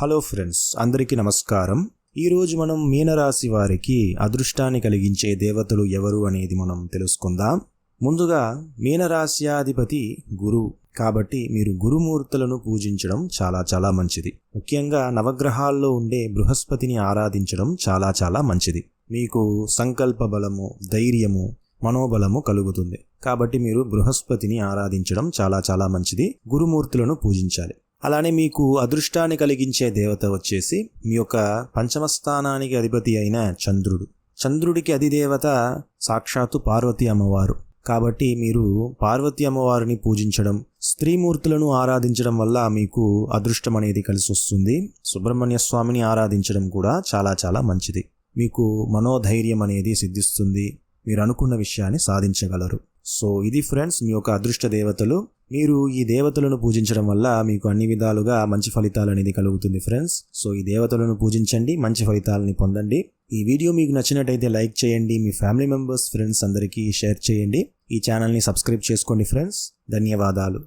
Hello friends అందరికీ నమస్కారం. ఈరోజు మనం మీనరాశి వారికి అదృష్టాన్ని కలిగించే దేవతలు ఎవరు అనేది మనం తెలుసుకుందాం. ముందుగా మీనరాశ్యాధిపతి గురువు కాబట్టి మీరు గురుమూర్తులను పూజించడం చాలా చాలా మంచిది. ముఖ్యంగా నవగ్రహాల్లో ఉండే బృహస్పతిని ఆరాధించడం చాలా చాలా మంచిది. మీకు సంకల్ప బలము ధైర్యము మనోబలము కలుగుతుంది. కాబట్టి మీరు బృహస్పతిని ఆరాధించడం చాలా చాలా మంచిది. గురుమూర్తులను పూజించాలి. అలానే మీకు అదృష్టాన్ని కలిగించే దేవత వచ్చేసి మీ యొక్క పంచమ స్థానానికి అధిపతి అయిన చంద్రుడు. చంద్రుడికి అధిదేవత సాక్షాత్తు పార్వతి అమ్మవారు. కాబట్టి మీరు పార్వతి అమ్మవారిని పూజించడం స్త్రీమూర్తులను ఆరాధించడం వల్ల మీకు అదృష్టం అనేది కలిసి వస్తుంది. సుబ్రహ్మణ్య స్వామిని ఆరాధించడం కూడా చాలా చాలా మంచిది. మీకు మనోధైర్యం అనేది సిద్ధిస్తుంది. మీరు అనుకున్న విషయాన్ని సాధించగలరు. సో ఇది ఫ్రెండ్స్ మీ యొక్క అదృష్ట దేవతలు. మీరు ఈ దేవతలను పూజించడం వల్ల మీకు అన్ని విధాలుగా మంచి ఫలితాలు అనేది కలుగుతుంది ఫ్రెండ్స్. సో ఈ దేవతలను పూజించండి మంచి ఫలితాలని పొందండి. ఈ వీడియో మీకు నచ్చినట్టయితే లైక్ చేయండి మీ ఫ్యామిలీ మెంబర్స్ ఫ్రెండ్స్ అందరికీ షేర్ చేయండి. ఈ ఛానల్ని సబ్స్క్రైబ్ చేసుకోండి ఫ్రెండ్స్. ధన్యవాదాలు.